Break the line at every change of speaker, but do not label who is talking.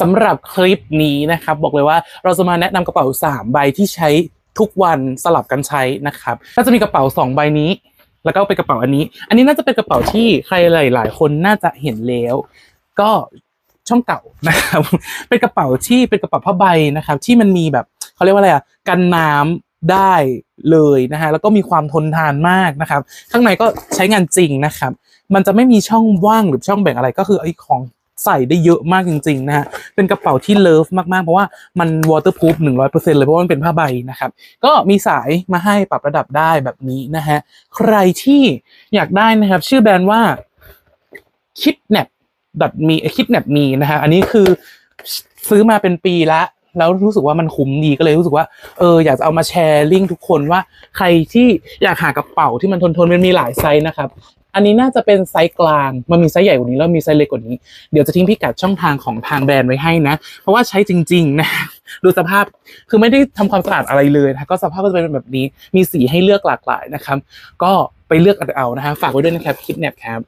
สำหรับคลิปนี้นะครับบอกเลยว่าเราจะมาแนะนำกระเป๋า 3 ใบที่ใช้ทุกวันสลับกันใช้นะครับก็จะมีกระเป๋า 2 ใบนี้ แล้วก็เป็นกระเป๋าอันนี้ อันนี้น่าจะเป็นกระเป๋าที่ใครหลาย ๆ คนน่าจะเห็นแล้ว ก็ช่องเก่านะครับเป็นกระเป๋าที่เป็นกระเป๋าผ้าใบนะครับ ที่มันมีแบบเขาเรียกว่าอะไรอะกันน้ำได้เลยนะฮะแล้วก็มีความทนทานมากนะครับ ข้างในก็ใช้งานจริงนะครับ มันจะไม่มีช่องว่างหรือช่องแบ่งอะไรก็คือไอ้ของ ใส่ได้เยอะมากจริงๆนะฮะ เป็นกระเป๋าที่เลิฟมากๆ เพราะว่ามัน waterproof 100%เปอร์เซ็นเลยเพราะว่ามันเป็นผ้าใบนะครับ ก็มีสายมาให้ปรับระดับได้แบบนี้นะฮะ ใครที่อยากได้นะครับ ชื่อแบรนด์ว่า kidnap ดัดมีคิดแนบมีนะฮะ อันนี้คือซื้อมาเป็นปีละแล้วรู้สึกว่ามันคุ้มดีก็เลยรู้สึกว่าเอออยากจะเอามาแชร์ลิงก์ทุกคนว่าใครที่อยากหากระเป๋าที่มันทนทนมันมีหลายไซส์นะครับ อันนี้น่าจะเป็นไซส์กลาง มันมีไซส์ใหญ่กว่านี้แล้วมีไซส์เล็กกว่านี้ เดี๋ยวจะทิ้งพิกัดช่องทางของทางแบรนด์ไว้ให้นะ เพราะว่าใช้จริง ๆ นะดูสภาพคือไม่ได้ทำความสะอาดอะไรเลยนะก็สภาพก็จะเป็นแบบนี้มีสีให้เลือกหลากหลายนะครับ ก็ไปเลือกเอานะฮะฝากไว้ด้วยนะครับคิดแนบครับ